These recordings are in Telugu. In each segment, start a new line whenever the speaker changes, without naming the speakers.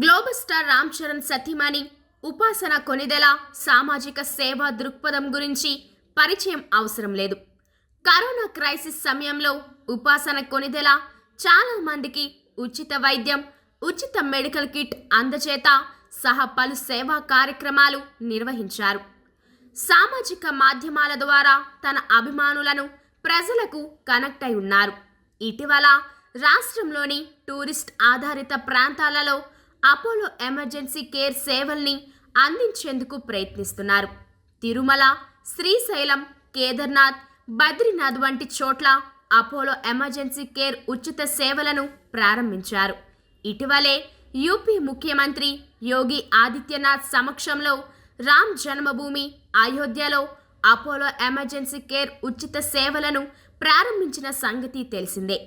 గ్లోబల్ స్టార్ రామ్ చరణ్ సతీమణి ఉపాసన కొనిదెల సామాజిక సేవా దృక్పథం గురించి పరిచయం అవసరం లేదు. కరోనా క్రైసిస్ సమయంలో ఉపాసన కొనిదెల చాలా మందికి ఉచిత వైద్యం ఉచిత మెడికల్ కిట్ అందచేత సహా పలు సేవా కార్యక్రమాలు నిర్వహించారు. సామాజిక మాధ్యమాల ద్వారా తన అభిమానులను ప్రజలకు కనెక్ట్ అయి ఉన్నారు. ఇటీవల రాష్ట్రంలోని టూరిస్ట్ ఆధారిత ప్రాంతాలలో అపోలో ఎమర్జెన్సీ కేర్ సేవల్ని అందించేందుకు ప్రయత్నిస్తున్నారు. తిరుమల శ్రీశైలం కేదార్నాథ్ బద్రీనాథ్ వంటి చోట్ల అపోలో ఎమర్జెన్సీ కేర్ ఉచిత సేవలను ప్రారంభించారు. ఇటీవలే యూపీ ముఖ్యమంత్రి యోగి ఆదిత్యనాథ్ సమక్షంలో రామ్ జన్మభూమి అయోధ్యలో అపోలో ఎమర్జెన్సీ కేర్ ఉచిత సేవలను ప్రారంభించిన సంగతి తెలిసిందే.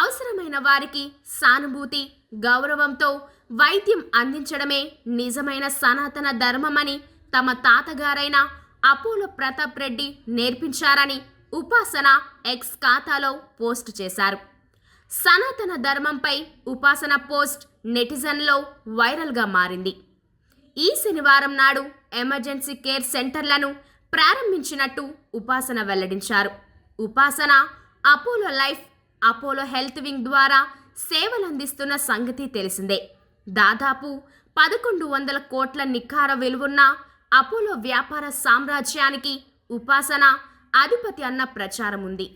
అవసరమైన వారికి సానుభూతి గౌరవంతో వైద్యం అందించడమే నిజమైన సనాతన ధర్మమని తమ తాతగారైన అపోలో ప్రతాప్ రెడ్డి నేర్పించారని ఉపాసన ఎక్స్ ఖాతాలో పోస్ట్ చేశారు. సనాతన ధర్మంపై ఉపాసన పోస్ట్ నెటిజన్లో వైరల్గా మారింది. ఈ శనివారం నాడు ఎమర్జెన్సీ కేర్ సెంటర్లను ప్రారంభించినట్టు ఉపాసన వెల్లడించారు. Upasana Apollo life Apollo health wing ద్వారా సేవలందిస్తున్న సంగతి తెలిసిందే. దాదాపు పదకొండు వందల కోట్ల నిఖార విలువున్న అపోలో వ్యాపార సామ్రాజ్యానికి ఉపాసన అధిపతి అన్న ప్రచారం ఉంది